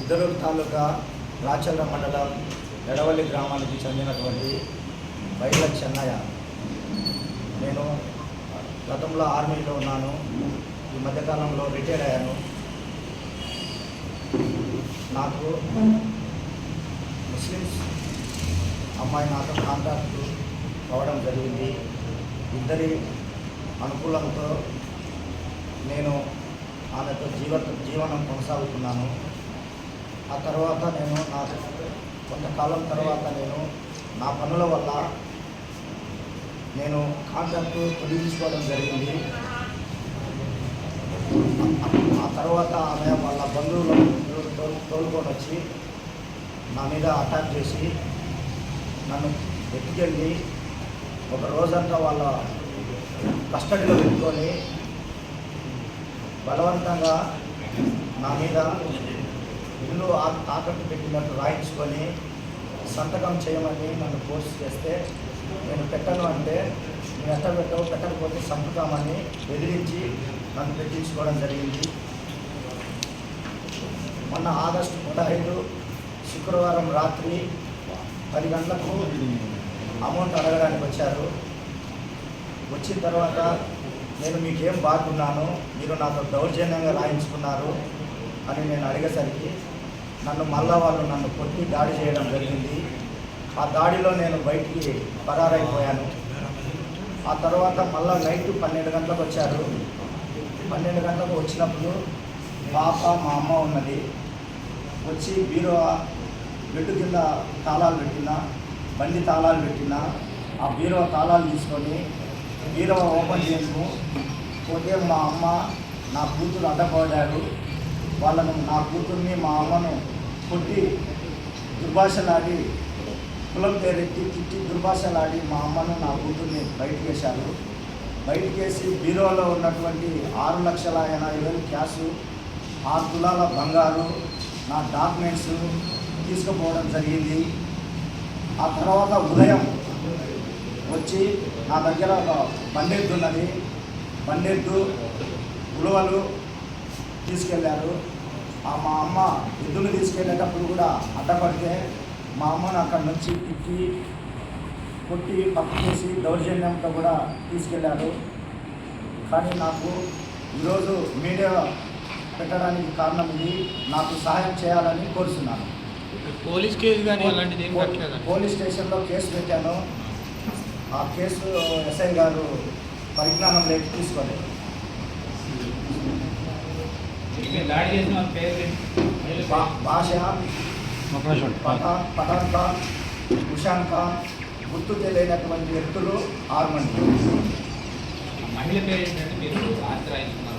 ఇద్దరు తాలూకా రాచల్ల మండలం ఎడవల్లి గ్రామానికి చెందినటువంటి బయట చెన్నయ్య. నేను గతంలో ఆర్మీలో ఉన్నాను. ఈ మధ్యకాలంలో రిటైర్ అయ్యాను. నాకు ముస్లిమ్స్ అమ్మాయి నాతో కాంటాక్ట్ అవడం జరిగింది. ఇద్దరి అనుకూలంతో నేను ఆమెతో జీవ జీవనం కొనసాగుతున్నాను. ఆ తర్వాత నేను నా కొంతకాలం తర్వాత నేను నా పనుల వల్ల నేను కాంట్రాక్ట్ తొలగించుకోవడం జరిగింది. ఆ తర్వాత ఆమె వాళ్ళ బంధువులను తోలు- తోలుకొని వచ్చి నా మీద అటాక్ చేసి నన్ను ఎత్తుకెళ్ళి ఒక రోజంతా వాళ్ళ కస్టడీలో పెట్టుకొని బలవంతంగా నా మీద ఇల్లు ఆ- తాకట్టు పెట్టినట్టు రాయించుకొని సంతకం చేయమని నన్ను ఫోర్స్ చేస్తే నేను పెట్టను అంటే నేను ఎట్ట పెట్టవు పెట్టకపోతే సంపుతామని బెదిరించి నన్ను పెట్టించుకోవడం జరిగింది. మొన్న ఆగస్టు పదహైదు శుక్రవారం రాత్రి పది గంటలకు అమౌంట్ అడగడానికి వచ్చారు. వచ్చిన తర్వాత నేను మీకేం బాగున్నాను మీరు నాతో దౌర్జన్యంగా రాయించుకున్నారు అని నేను అడిగేసరికి నన్ను మళ్ళా వాళ్ళు నన్ను కొట్టి దాడి చేయడం జరిగింది. ఆ దాడిలో నేను బయటికి పరారైపోయాను. ఆ తర్వాత మళ్ళా నైట్ పన్నెండు గంటలకు వచ్చారు. పన్నెండు గంటలకు వచ్చినప్పుడు పాప మా అమ్మ ఉన్నది. వచ్చి బీరో బెడ్ కింద తాళాలు పెట్టిన బండి తాళాలు పెట్టిన ఆ బీరో తాళాలు తీసుకొని బీరవ ఓపెన్ చేయకు పోతే మా అమ్మ నా కూతురు అడ్డపడ్డాడు. వాళ్ళను నా కూతుర్ని మా అమ్మను కొట్టి దుర్భాషలాడి కులం పేరెత్తి తిట్టి దుర్భాషలాడి మా అమ్మను నా కూతుర్ని బయటకు వేశారు బయటకు వేసి బీరోలో ఉన్నటువంటి ఆరు లక్షల ఎనభై వేలు క్యాషు ఆరు తులాల బంగారు నా డాక్యుమెంట్స్ తీసుకుపోవడం జరిగింది. ఆ తర్వాత ఉదయం వచ్చి నా దగ్గర ఒక బండెద్దు ఉన్నది. బండెద్దు ఉలవలు తీసుకెళ్ళారు. ఆ మా అమ్మ ఎద్దులు తీసుకెళ్ళేటప్పుడు కూడా అడ్డపడితే మా అమ్మను అక్కడి నుంచి తిట్టి కొట్టి పప్పు చేసి దౌర్జన్యంతో కూడా తీసుకెళ్ళారు. కానీ నాకు ఈరోజు మీడియా పెట్టడానికి కారణం ఇది. నాకు సహాయం చేయాలని కోరుతున్నాను పోలీస్ కేసు కానీ అలాంటిది ఏం కట్టలేదండి పోలీస్ స్టేషన్లో కేసు పెట్టాను. ఆ కేసు ఎస్ఐ గారు పరిజ్ఞానం లేక తీసుకోలేదు. భా- భాష ఉషాన్ ఖాన్ గుర్తు తెలియనటువంటి వ్యక్తులు ఆరు మంది. మహిళ పేరు ఏంటంటే మీరు రాత్రి రాయించుకున్నారు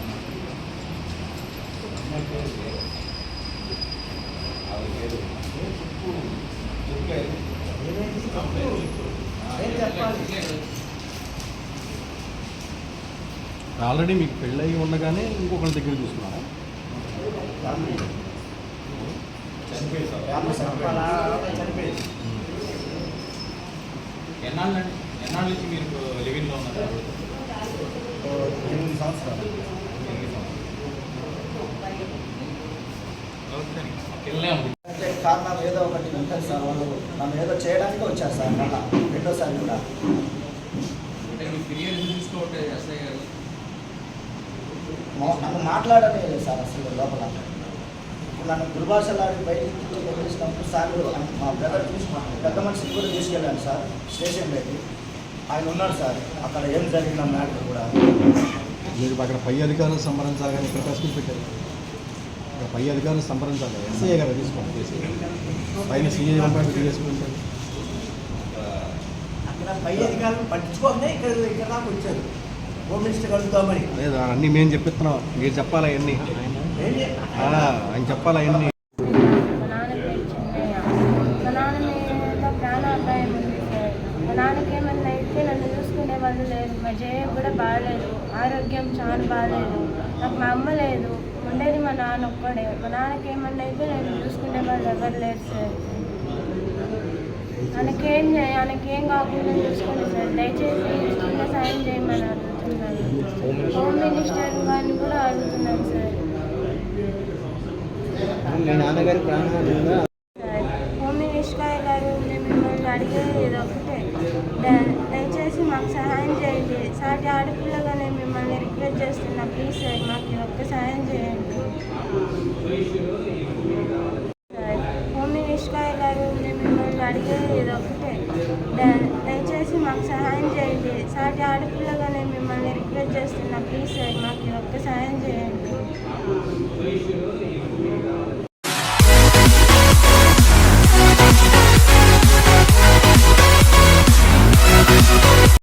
ఏం చెప్పాలి ఆల్రెడీ మీకు పెళ్ళయి ఉండగానే ఇంకొకరి దగ్గర చనిపోయింది. ఎన్నాళ్ళు ఎన్నాళ్ళ నుంచి మీరు లివింగ్లో ఉన్నారు? ఎనిమిది సంవత్సరాలు. పిల్లలే కారణం ఏదో ఒకటి ఉంటుంది సార్ వాళ్ళు నన్ను ఏదో చేయడానికి వచ్చారు సార్ మళ్ళా రెండోసారి కూడా. నన్ను మాట్లాడనే లేదు సార్ అసలు లోపల. ఇప్పుడు నన్ను దుర్భాషలాడి బయటికి పంపించినప్పుడు సార్ మా బ్రదర్ తీసుకున్నాను పెద్ద మనిషిని కూడా తీసుకెళ్ళాను సార్ స్టేషన్ పెట్టి. ఆయన ఉన్నాడు సార్ అక్కడ ఏం జరిగిన మ్యాటర్ కూడా. మీరు అక్కడ పై అధికారులు కానీ ఇక్కడ ప్రశ్నలు పెట్టారు. పై అధికారులు సంప్రదించాలి. ఎస్ఐ గారు తీసుకోండి కేసు పైన సీఏ పంపాడు తీసుకుంటారు అక్కడ పై అధికారులు పట్టించుకోకనే ఇక్కడ ఇక్కడ దాకా వచ్చారు. హోమ్ మినిస్టర్ కలుద్దామని. అదే అన్నీ మేము చెప్పిస్తున్నాం. మీరు చెప్పాలి అవన్నీ ఆయన చెప్పాలి అవన్నీ మా నాన్న పేరు చిన్నయ్య మా నాన్న మీద ప్రాణాపాయం ఉంది సార్ మా నాన్నకి ఏమన్నా అయితే నన్ను చూసుకునే వాళ్ళు లేరు మా జయ కూడా బాగాలేదు ఆరోగ్యం చాలా బాగాలేదు నాకు మా అమ్మ లేదు ఉండేది మా నాన్న ఒక్కడే. మా నాన్నకి ఏమన్నా అయితే నేను చూసుకునే వాళ్ళు ఎవరు లేరు సార్. ఆయనకేం ఆయనకేం కాకుండా చూసుకోండి సార్. దయచేసి చిన్న సాయం చేయమని అడుగుతున్నాను. హోమ్ మినిస్టర్ గారిని కూడా అడుగుతున్నాను సార్. హోమ్ మినిస్టర్ గారు మేము మిమ్మల్ని అడిగేది ఇది ఒకటే దయచేసి మాకు సహాయం చేయండి. సాటి ఆడపిల్లగానే మిమ్మల్ని రిక్వెస్ట్ చేస్తున్నా. ప్లీజ్ సార్ మాకు ఒక్క సహాయం చేయండి. హోమ్ మినిస్టర్ గారు మిమ్మల్ని అడిగేది ఇది ఒకటే దయచేసి మాకు సహాయం చేయండి. సాటి ఆడపిల్లగానే మిమ్మల్ని రిక్వెస్ట్ చేస్తున్నా. ప్లీజ్ సార్ మాకు ఒక్క సహాయం చేయండి.